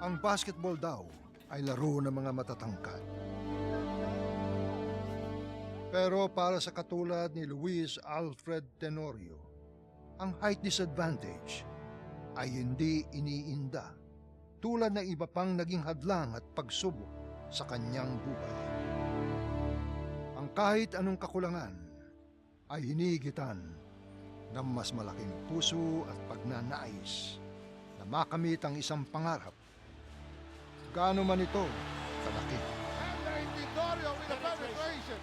Ang basketball daw ay laro ng mga matatangkad. Pero para sa katulad ni Luis Alfred Tenorio, ang height disadvantage ay hindi iniinda tulad ng iba pang naging hadlang at pagsubok sa kanyang buhay. Ang kahit anong kakulangan ay hinigitan ng mas malaking puso at pagnanais na makamit ang isang pangarap. Gaano man ito kalaki. Henry Tenorio with a.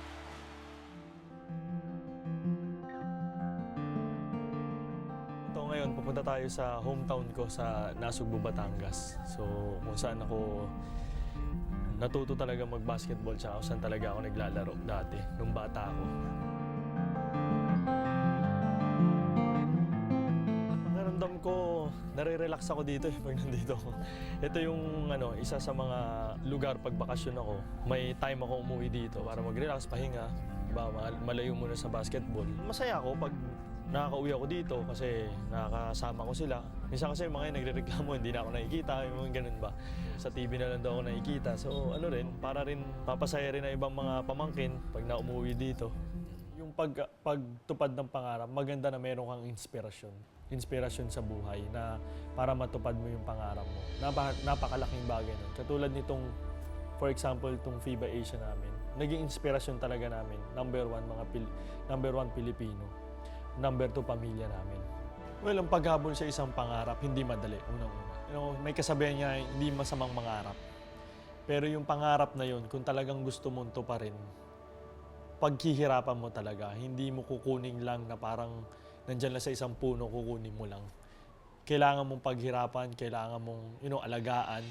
Ito ngayon, pupunta tayo sa hometown ko sa Nasugbu, Batangas. So, kung saan ako natuto talaga mag-basketball tsaka kung saan talaga ako naglalaro dati, nung bata ako. Nare-relax ako dito eh, pag nandito ako. Ito yung ano, isa sa mga lugar pag bakasyon ako. May time ako umuwi dito para mag-relax, pahinga. Ba, mal- malayo muna sa basketball. Masaya ako pag nakaka-uwi ako dito kasi nakakasama ko sila. Minsan kasi mga nagre-reklamo, hindi na ako nakikita, yung mga ganun ba. Sa TV na lang daw ako nakikita. So ano rin, para rin papasaya rin ang ibang mga pamangkin pag na-umuwi dito. Yung pag, pagtupad ng pangarap, maganda na meron kang inspirasyon. Inspirasyon sa buhay na para matupad mo yung pangarap mo. Napa, napakalaking bagay nun. Katulad nitong, for example, itong FIBA Asia namin. Naging inspirasyon talaga namin. Number one, mga Pil- number one Pilipino. Number two, pamilya namin. Well, ang paghabol sa isang pangarap, hindi madali, unang-una. You know, may kasabihan niya, hindi masamang mangarap. Pero yung pangarap na yun, kung talagang gusto mong tuparin, paghihirapan mo talaga. Hindi mo kukunin lang na parang nandyan lang sa isang puno, kukunin mo lang. Kailangan mong paghirapan, kailangan mong you know, alagaan.